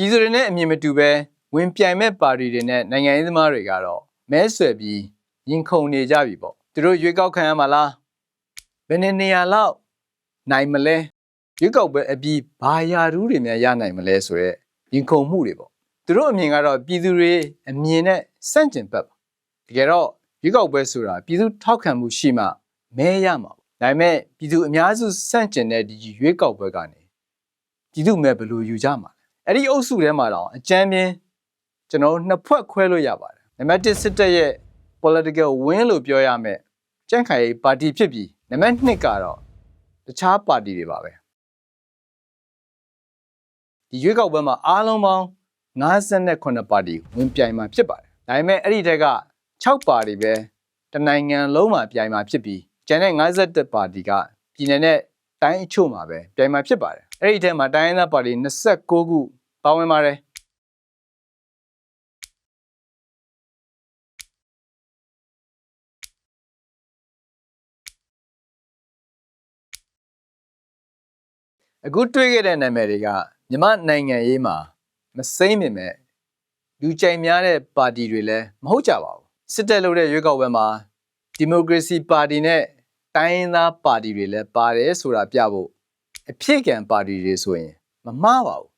ပြည်သူတွေနဲ့အမြင်မတူပဲဝင်ပြိုင်မဲ့ပါတီတွေနဲ့နိုင်ငံရေးသမားတွေကတော့မဲဆွယ်ပြီးရင်ခုန်နေကြပြီပေါ့သူတို့ရွေးကောက်ခံရမှာလားဘယ်နှစ်နေရာလောက်နိုင်မလဲရွေးကောက်ပွဲအပြီးဘာယာရူးတွေများရနိုင်မလဲဆိုရက်ရင်ခုန်မှုတွေပေါ့သူတို့အမြင်ကတော့ပြည်သူတွေအမြင်နဲ့စန့်ကျင်ဘက်ပါတကယ်တော့ရွေးကောက်ပွဲဆိုတာပြည်သူထောက်ခံမှုရှိမှမဲရမှာပေါ့ဒါပေမဲ့ပြည်သူအများစုစန့်ကျင်တဲ့ဒီရွေးကောက်ပွဲကနေပြည်သူမဲဘယ်လိုယူကြမှာလဲ အဲ့ဒီအုပ်စုထဲမှာတော့အကြမ်းပြင်းကျွန်တော်တို့နှစ်ဖွဲ့ခွဲလို့ရပါတယ်နံပါတ်1စစ်တပ်ရဲ့ political win လို့ပြောရမယ်ကြန့်ခိုင်ရေးပါတီဖြစ်ပြီးနံပါတ်2ကတော့တခြားပါတီတွေပါပဲဒီရွေးကောက်ပွဲမှာအားလုံးပေါင်း58ပါတီဝင်ပြိုင်မှာဖြစ်ပါတယ်ဒါပေမဲ့အဲ့ဒီတက်က6ပါတီပဲတနိုင်ငံလုံးမှာပြိုင်မှာဖြစ်ပြီးကျန်တဲ့51ပါတီကပြည်နယ်နဲ့တိုင်းအချို့မှာပဲပြိုင်မှာဖြစ်ပါတယ်အဲ့ဒီထဲမှာတိုင်းရင်းသားပါတီ29ခု ပါဝင်ပါတယ်အခုတွေ့ခဲ့တဲ့နာမည်တွေကမြမနိုင်ငံရေးမှာမစိမ့်မြင်မဲ့လူကြိုက်များတဲ့ပါတီတွေလည်းမဟုတ်ကြပါဘူးစစ်တပ်လုပ်တဲ့ရွေးကောက်ပွဲမှာဒီမိုကရေစီပါတီနဲ့တိုင်းရင်းသားပါတီတွေလည်းပါတယ်ဆိုတာပြဖို့အဖြစ်ကံပါတီတွေဆိုရင်မမှားပါဘူး